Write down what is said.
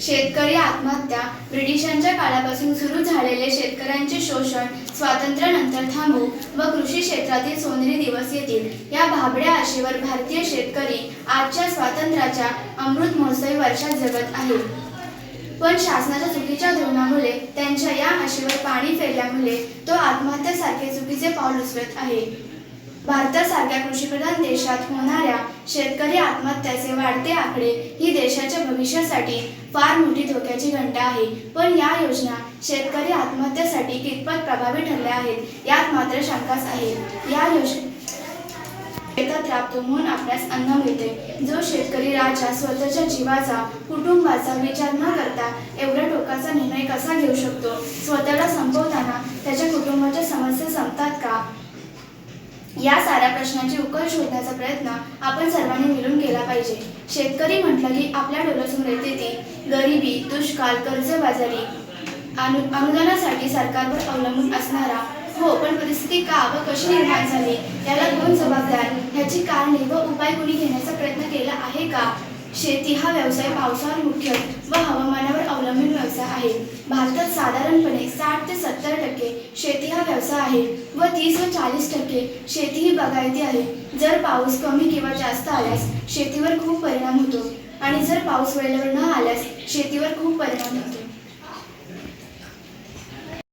शेतकरी आत्महत्या ब्रिटिशांच्या काळापासून सुरू झालेले शेतकऱ्यांचे शोषण स्वातंत्र्यानंतर थांबू व कृषी क्षेत्रातील सोनेरी दिवस येतील. या भाबड्या आशेवर भारतीय शेतकरी आजच्या स्वातंत्र्याच्या अमृत महोत्सवी वर्षात जगत आहेत पण शासनाच्या चुकीच्या धोरणामुळे त्यांच्या या आशेवर पाणी फेरल्यामुळे तो आत्महत्येसारखे चुकीचे पाऊल उचलत आहे. भारतात सारख्या कृषीप्रधान देशात होणाऱ्या शेतकरी आत्महत्याचे वाढते आकडे ही देशाच्या भविष्यासाठी फार मोठी धोक्याची घंटा आहे. पण या योजना शेतकरी आत्महत्येसाठी कितपत प्रभावी ठरल्या आहेत यात मात्र शंकाच आहे. या योजना म्हणून आपल्यास अन्न मिळते. जो शेतकरी राजा स्वतःच्या जीवाचा कुटुंबाचा विचार न करता एवढ्या टोकाचा निर्णय कसा घेऊ शकतो? स्वतःला संपवताना त्याच्या कुटुंबाच्या समस्या संपतात का? या साऱ्या प्रश्नांची उकल शोधण्याचा प्रयत्न आपण सर्वांनी मिळून केला पाहिजे. शेतकरी म्हटलं की आपल्या डोळ्यासमोर येते ती गरिबी दुष्काळ कर्जबाजारी अनु अनुदानासाठी सरकारवर अवलंबून असणारा हो पण परिस्थिती का व कशी निर्माण झाली याला कोण जबाबदार? ह्याची कारणे व उपाय कोणी घेण्याचा प्रयत्न केला आहे का शेती हा व्यवसाय पावसावर मुख्य व हवामानावर अवलंबून व्यवसाय आहे. भारतात साधारणपणे साठ ते सत्तर टक्के शेती हा व्यवसाय आहे व तीस व चाळीस टक्के शेती ही बागायती आहे. जर पाऊस कमी किंवा जास्त आल्यास शेतीवर खूप परिणाम होतो आणि जर पाऊस वेळेवर न आल्यास शेतीवर खूप परिणाम होतो.